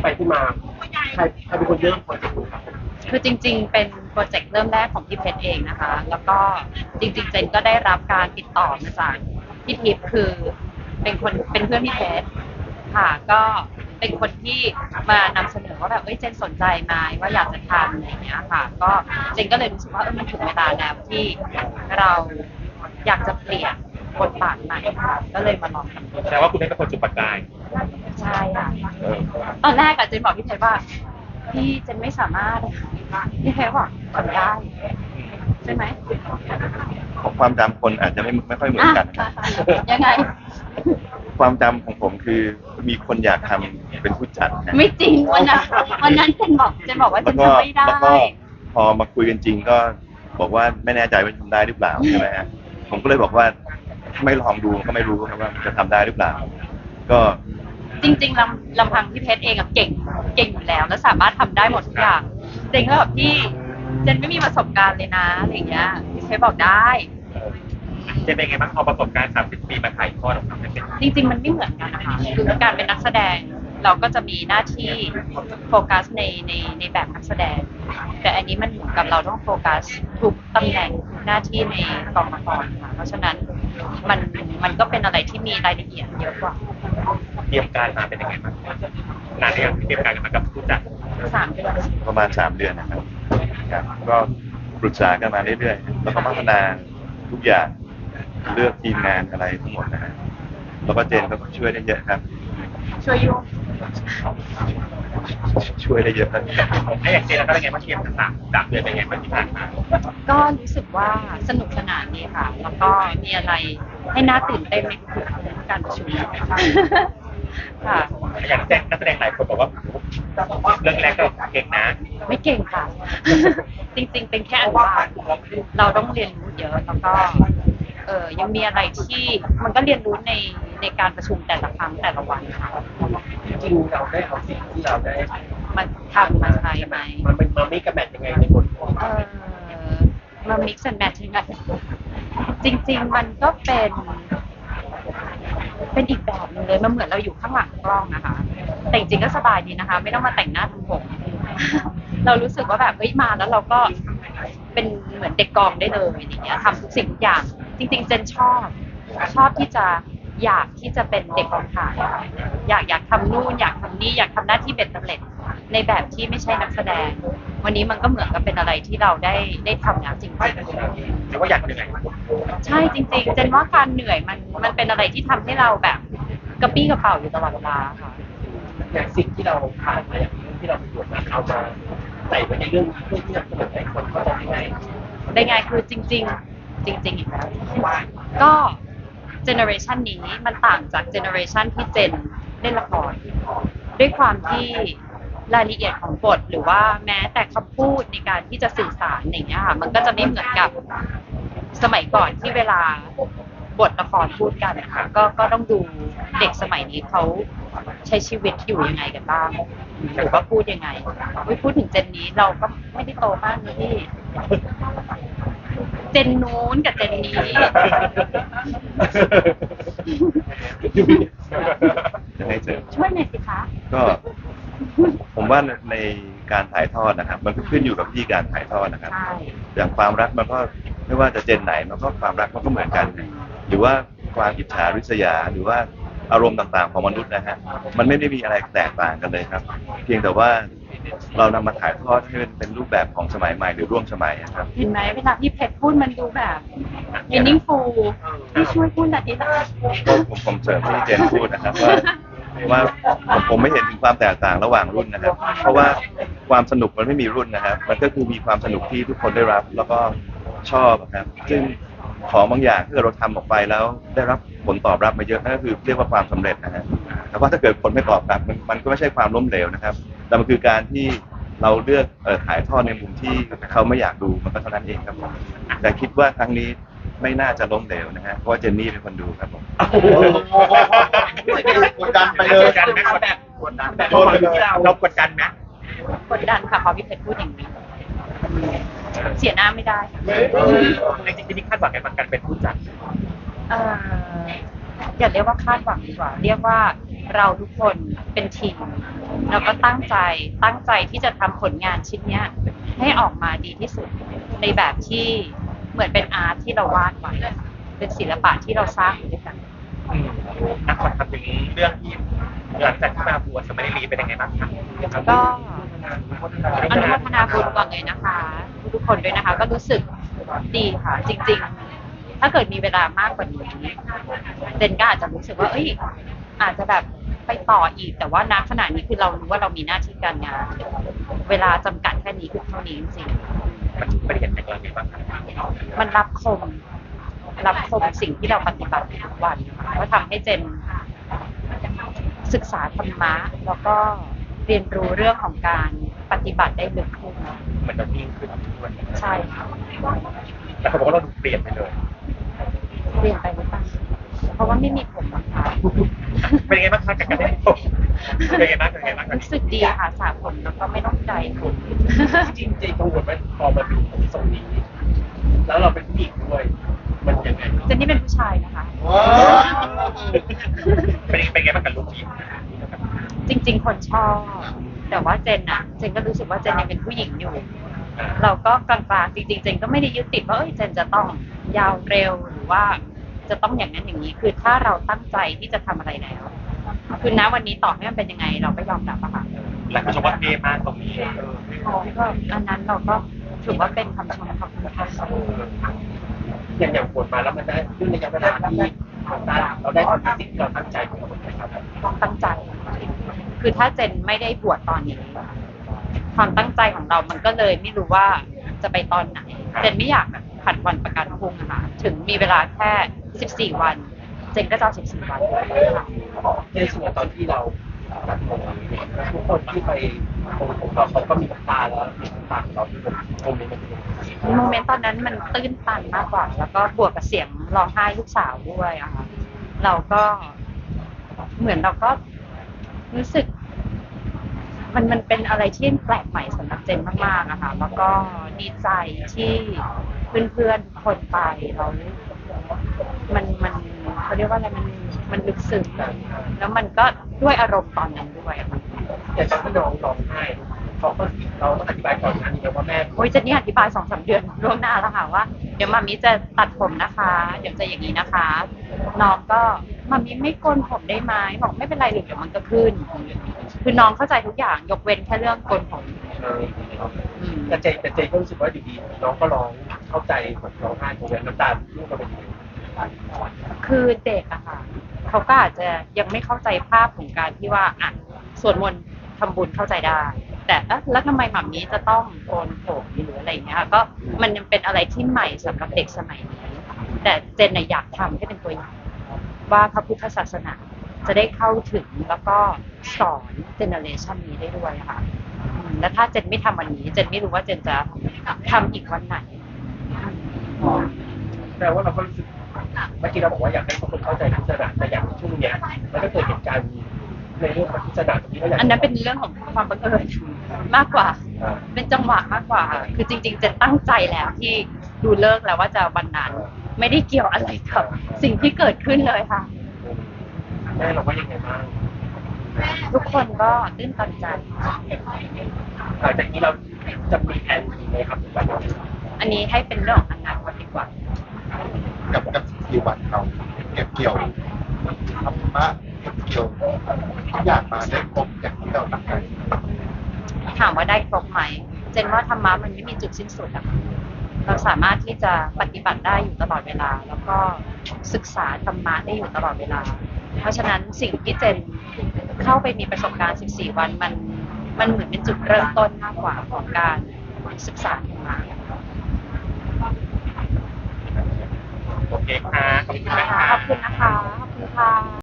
ที่ไปที่มาใครใครเป็นคนเริ่มโปรเจกต์นี้ครับคือจริง ๆ เป็นโปรเจกต์เริ่มแรกของพี่เพชรเองนะคะ แล้วก็จริงๆ เจนก็ได้รับการติดต่อมาจากพี่ทิพย์คือเป็นคนเป็นเพื่อนพี่เพชรค่ะ ก็เป็นคนที่มานำเสนอว่าแบบเอ้ยเจนสนใจไหมว่าอยากจะทำอะไรอย่างเงี้ยค่ะ ก็เจนก็เลยรู้สึกว่าเออมันถึงเวลาแล้วที่เราอยากจะเปลี่ยนบทบาทใหม่ค่ะก็เลยมาลองทำดู แสดงว่าคุณได้เป็นคนจุดประกาย ใช่ค่ะเออตอนแรกอะเจนบอกพี่เพชรว่าพี่เจนไม่สามารถพี่เพชรบอกทำได้ ใช่ไหมของความจำคนอาจจะไม่ไม่ค่อยเหมือนกันครับ อะยังไง ความจำของผมคือมีคนอยากทำเป็นผู้จัดนะไม่จริงวันนั้นวันนั้นเจนบอกเจนบอกว่าเจแล้วนก็ทำไม่ได้ แล้วก็พอมาคุยกันจริงก็บอกว่าไม่แน่ใจว่าทำได้หรือเปล่าใช่ไหมฮะผมก็เลยบอกว่าถ้าไม่ลองดูก็ไม่รู้ครับว่าจะทำได้หรือเปล่า ก็ จริงๆลำลำพังพี่เพชรเองอะเก่งเก่งอยู่แล้ว แล้วสามารถทำได้หมดทุกอย่างเจนก็แบบพี่เจนไม่มีประสบการณ์เลยนะอะไรอย่างเงี้ยพี่เพชรบอกได้ เจนเป็นไงบ้างพอประสบการณ์30ปีมาถ่ายทอดออกมาเป็นจริงๆมันไม่เหมือนกันนะคะคือการเป็นนักแสดงเราก็จะมีหน้าที่โฟกัสในในในแบบนักแสดง แต่อันนี้มันเหมือนกับเราต้องโฟกัสทุกตำแหน่งทุกหน้าที่ในกองละครค่ะเพราะฉะนั้นมันมันก็เป็นอะไรที่มีรายละเอียดเยอะกว่า เตรียมการมาเป็นยังไงบ้างนานหรือยังที่เตรียมการกันมากับผู้จัดสามเดือนประมาณสามเดือนนะครับครับก็ปรึกษากันมาเรื่อยๆแล้วก็พัฒนาทุกอย่างเลือกทีมงานอะไรทั้งหมดนะฮะแล้วก็เจนก็ช่วยได้เยอะครับ ช่วยยุ่งช่วยได้เยอะครับไอ้อย่างเจนแล้วก็เป็นไงบ้างเตรียมกันสามสามเดือนเป็นไงบ้างที่ผ่านมาก็รู้สึกว่าสนุกสนานดีค่ะ แล้วก็มีอะไรให้น่าตื่นเต้นในทุกๆ การประชุมค่ะ อย่างแจ้งนักแสดงหลายคนบอกว่าเรื่องแรกก็เก่งนะไม่เก่งค่ะ จริงๆ เป็นแค่อนุบาลเราต้องเรียนรู้เยอะแล้วก็เออยังมีอะไรที่มันก็เรียนรู้ในในการประชุมแต่ละครั้งแต่ละวันค่ะจริงๆเราได้เอาสิ่งที่เราได้มันทำมาใช้ไหมมันเป็นมาไม่กระแมทยังไงในบทเออมา mix and match ยังไงจริง ๆ มันก็เป็น เป็นอีกแบบหนึงเลยมันเหมือนเราอยู่ข้างหลังกล้องนะคะ แต่จริงๆก็สบายดีนะคะ ไม่ต้องมาแต่งหน้าทำผม เรารู้สึกว่าแบบเฮ้ยมาแล้วเราก็เป็นเหมือนเด็กกองได้เลยอย่างเงี้ยทำทุกสิ่งทุกอย่าง จริง ๆ เจนชอบ ชอบที่จะอยากที่จะเป็นเด็กกองถ่ายอะอยากอยากทำนู่นอยากทำนี่อยากทำหน้าที่เบ็ดเร็จ ในแบบที่ไม่ใช่นักแสดง วันนี้มันก็เหมือนกับเป็นอะไรที่เราได้ได้ทำแล้วจริงๆหรือว่าอยากเหนื่อยใช่จริงๆเจนว่าการเหนื่อยมันมันเป็นอะไรที่ทำให้เราแบบกระปี้กระเป๋าอยู่ตลอดเวลาค่ะอย่างสิ่งที่เราผ่านมาอย่างเรื่องที่เราประโยชน์มาเอามาใส่ไว้ในเรื่องเพื่อที่จะเสนอให้คนเข้าใจง่ายได้ไงคือจริง ๆ จริง ๆ อีกแล้วก็เจเนอเรชันนี้มันต่างจากเจเนอเรชันที่เจนเล่นละครด้วยความที่ รายละเอียดของบทหรือว่าแม้แต่คำพูดในการที่จะสื่อสารอย่างเงี้ยค่ะ มันก็จะไม่เหมือนกับสมัยก่อนที่เวลาบทละครพูดกันนะคะก็ก็ต้องดูเด็กสมัยนี้เขาใช้ชีวิตอยู่ยังไงกันบ้างหรือว่าพูดยังไงอุ๊ยพูดถึงเจนนี้เราก็ไม่ได้โตมากนะพี่เจนนู้นกับเจนนี้จะให้เสริมช่วยหน่อยสิคะก็ ผมว่าในการถ่ายทอดนะครับ มันก็ขึ้นอยู่กับวิธีการถ่ายทอดนะครับ ใช่อย่างความรักมันก็ไม่ว่าจะเจนไหนมันก็ความรักมันก็เหมือนกัน หรือว่าความอิจฉาริษยาหรือว่าอารมณ์ต่างๆของมนุษย์นะฮะมันไม่ได้มีอะไรแตกต่างกันเลยครับ เพียงแต่ว่าเรานำมาถ่ายทอดให้มันเป็นรูปแบบของสมัยใหม่หรือร่วมสมัยนะครับ เห็นไหมเวลาพี่เพชรพูดมันดูแบบ meaningful พี่ช่วยพูดหน่อยดิล่ะก็ผมผมเสริมที่เจนพูดนะครับว่า ว่าผมไม่เห็นถึงความแตกต่างระหว่างรุ่นนะครับ เพราะว่าความสนุกมันไม่มีรุ่นนะครับ มันก็คือมีความสนุกที่ทุกคนได้รับ แล้วก็ชอบนะครับ ซึ่งของบางอย่างถ้าเราทำออกไปแล้วได้รับผลตอบรับมาเยอะนั่นก็คือเรียกว่าความสำเร็จนะฮะแต่ว่าถ้าเกิดคนไม่ตอบรับมันมันก็ไม่ใช่ความล้มเหลวนะครับ แต่มันคือการที่เราเลือกถ่ายทอดในมุมที่เขาไม่อยากดูมันก็เท่านั้นเองครับผมแต่คิดว่าครั้งนี้ ไม่น่าจะล้มเหลวนะฮะเพราะว่าเจนนี่เป็นคนดูครับผมๆโอ้โหกดดันไปเลย กดดันไหมกดดันกดดันแบบความที่เราเรากดดันไหมกดดันค่ะพอพี่เพชรพูดอย่างนี้ เสียหน้าไม่ได้ค่ะจริงๆที่คาดหวังกันมันการเป็นผู้จัดเอ่ออย่าเรียกว่าคาดหวังดีกว่า เรียกว่าเราทุกคนเป็นทีมแล้วก็ตั้งใจตั้งใจที่จะทำผลงานชิ้นเนี้ย ให้ออกมาดีที่สุดในแบบที่ เหมือนเป็นอาร์ตที่เราวาดไว้เป็นศิลปะที่เราสร้างอยู่ด้วยกันอืมนักขอทำถึงเรื่องที่หลังจากที่มาบวชสมัยรีเป็นยังไงบ้างครับก็อนุโมทนาบุญก่อนเลยนะคะ ทุกๆคนด้วยนะคะ ก็รู้สึกดีค่ะ จริง ๆ ถ้าเกิดมีเวลามากกว่านี้เจนก็อาจจะรู้สึกว่า เอ้ย อาจจะแบบไปต่ออีก แต่ว่าณขณะนี้คือเรารู้ว่าเรามีหน้าที่การงาน เวลาจำกัดแค่นี้คือเท่านี้จริง มันเป็นเหตุการณ์อะไรบ้างครับๆมันรับคม รับคมสิ่งที่เราปฏิบัติทุกวันนะคะก็ทำให้เจนศึกษาธรรมะ แล้วก็เรียนรู้เรื่องของการปฏิบัติได้ลึกขึ้นเหมือนเรานิ่งขึ้นด้วยใช่ค่ะแต่เขาบอกว่าเราดูเปลี่ยนไปเลย เปลี่ยนไปหรือเปล่าเพ ราะว่าไม่มีผมนะคะเป็นยังไงบ้างคะกับการได้ผมเป็นยังไงบ้างเป็นยังไงบ้างตอนรู้นี้สึกดีค่ะสระผมแล้วก็ไม่ต้องใจผมจริงๆเจกังวลไหมพอมาดูตรงนี้ แล้วเราเป็นผู้หญิงด้วย มันยังไงเจนนี่เป็นผู้ชายนะคะว้าวเป็นเป็นยังไงบ้างกับลูกทีมจริง ๆ คนชอบ แต่ว่าเจนอะเจนก็รู้สึกว่าเจนยังเป็นผู้หญิงอยู่อ่าเราก็กลางๆจริงๆ เจนก็ไม่ได้ยึดติดว่าเอ้ยเจนจะต้องยาวเร็วหรือว่า จะต้องอย่างนั้นอย่างนี้ คือถ้าเราตั้งใจที่จะทำอะไรแล้ว คือณวันนี้ต่อให้มันเป็นยังไง เราก็ยอมรับอะค่ะหลายคนชมว่าเท่มากตรงนี้ก็อันนั้นเราก็ถือว่าเป็นคำชมขอบคุณค่ะอย่างอย่างผลมาแล้วมันได้ขึ้นระยะเวลาที่เราได้ทำสิ่งที่เราตั้งใจของเรานะครับต้องตั้งใจ คือถ้าเจนไม่ได้บวชตอนนี้ความตั้งใจของเรามันก็เลยไม่รู้ว่าจะไปตอนไหน เจนไม่อยากแบบผัดวันประกันพรุ่งนะคะ ถึงมีเวลาแค่ 14 วัน เจนก็จะเอา14 วันค่ะในส่วนตอนที่เราตัดผมเนี่ยทุกคนที่ไปตรงของเราเขาก็มีน้ำตาแล้วมีน้ำตาของเราที่ผมโมเมนต์มันเป็นยังไงโมเมนต์ตอนนั้นมันตื้นตันมากกว่า แล้วก็บวกกับเสียงร้องไห้ลูกสาวด้วยอะค่ะเราก็เหมือนเราก็รู้สึก มันมันเป็นอะไรที่แปลกใหม่สำหรับเจนมากๆอะค่ะแล้วก็ดีใจที่เพื่อนๆทุกคนไปเรา มันมันเขาเรียกว่าอะไรมันมันลึกซึ้งแล้วมันก็ด้วยอารมณ์ตอนนั้นด้วยอะค่ะอย่างตอนที่น้องร้องไห้เขาก็เราต้องอธิบายก่อนหน้านี้ว่าแม่โอ้ยเจนนี่อธิบายสองสามเดือนล่วงหน้าแล้วค่ะว่า เดี๋ยวมามิจะตัดผมนะคะ เดี๋ยวจะอย่างนี้นะคะน้องก็มามิไม่โกนผมได้ไหมบอกไม่เป็นไรหรอกเดี๋ยวมันก็ขึ้น คือน้องเข้าใจทุกอย่างยกเว้นแค่เรื่องโกนผมเอออืมแต่เจแต่เจก็รู้สึกว่าอยู่ดีน้องก็ร้องเข้าใจแบบร้องไห้ตรงนั้นน้ำตาลูกก็เป็นยังไง คือเด็กอะค่ะเขาก็อาจจะยังไม่เข้าใจภาพของการที่ว่าอะสวดมนต์ทำบุญเข้าใจได้ แต่เอ๊ะแล้วทำไมหม่ามีจะต้องโกนผมหรืออะไรอย่างเงี้ยค่ะก็มันยังเป็นอะไรที่ใหม่สำหรับเด็กสมัยนี้แต่เจนน่ะอยากทำให้เป็นตัวอย่าง ว่าพระพุทธศาสนาจะได้เข้าถึงแล้วก็สอนเจเนอเรชันนี้ได้ด้วยค่ะอืมแล้วถ้าเจนไม่ทำวันนี้ เจนไม่รู้ว่าเจนจะทำอีกวันไหน แปลว่าเราก็รู้สึก เมื่อกี้เราบอกว่าอยากให้ทุกคนเข้าใจพุทธศาสนาแต่อย่างช่วงเนี้ยมันก็เกิดเหตุการณ์ในเรื่องของพุทธศาสนาตรงนี้ก็อยากอันนั้นเป็นเรื่องของความบังเอิญมากกว่า อ่าเป็นจังหวะมากกว่า คือจริง ๆ เจนตั้งใจแล้วที่ดูเลิกแล้วว่าจะวันนั้น ไม่ได้เกี่ยวอะไรกับ สิ่งที่เกิดขึ้นเลยค่ะ แม่เราว่ายังไงบ้างทุกคนก็ตื้นตันใจ หลังจากนี้เราจะมีแผนอีกไหมครับหรือว่ายังไงอันนี้ให้เป็นเรื่องของอนาคตดีกว่า กับกับสิบวันเราเก็บเกี่ยวธรรมะเก็บเกี่ยวทุกอย่างมาได้ครบอย่างที่เราตั้งใจถามว่าได้ครบไหม เจนว่าธรรมะมันไม่มีจุดสิ้นสุดอะเราสามารถที่จะปฏิบัติได้อยู่ตลอดเวลา แล้วก็ศึกษาธรรมะได้อยู่ตลอดเวลา เพราะฉะนั้นสิ่งที่เจนเข้าไปมีประสบการณ์ 14 วันมันมันเหมือนเป็นจุดเริ่มต้นมากกว่าของการศึกษาธรรมะ โอเคค่ะขอบคุณนะคะขอบคุณนะคะขอบคุณค่ะ